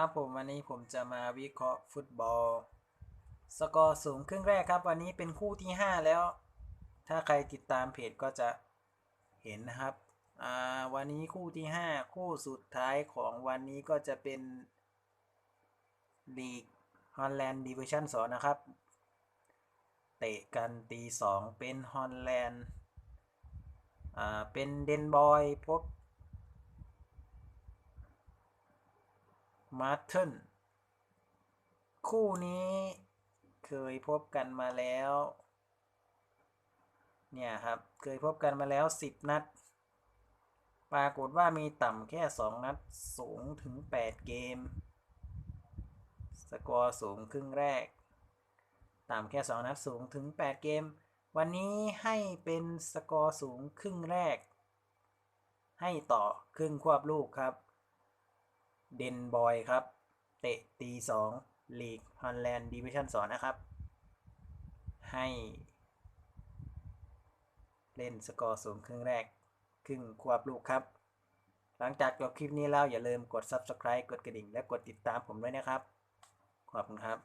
ครับผมวันนี้ผมจะมาวิเคราะห์ฟุตบอล สกอร์สูงครึ่งแรกครับ วันนี้เป็นคู่ที่ 5 แล้ว ถ้าใครติดตามเพจก็จะเห็นนะครับวันนี้คู่ที่ 5 คู่สุดท้ายของวันนี้ก็จะเป็นลีกฮอลแลนด์ดิวิชั่น2นะครับ เตะกันตีสองเป็นฮอลแลนด์เป็นเดนบอยพบ มาร์เทนคู่นี้เคยพบกันมาแล้ว เนี่ยครับ เคยพบกันมาแล้ว 10 นัด ปรากฏว่ามีต่ำแค่ 2 นัด สูงถึง 8 เกม สกอร์สูงครึ่งแรก ต่ำแค่ 2 นัดสูงถึง 8 เกม วันนี้ให้เป็นสกอร์สูงครึ่งแรก ให้ต่อครึ่งควบลูกครับ เดนบอยครับ เตะตีสองลีกฮอลแลนด์ดิวิชั่นสองนะครับ ให้ เล่นสกอร์สูงครึ่งแรก ครึ่งควบลูกครับ หลังจากจบคลิปนี้แล้วอย่าลืมกด Subscribe กดกระดิ่ง และกดติดตามผมด้วยนะครับ ขอบคุณครับ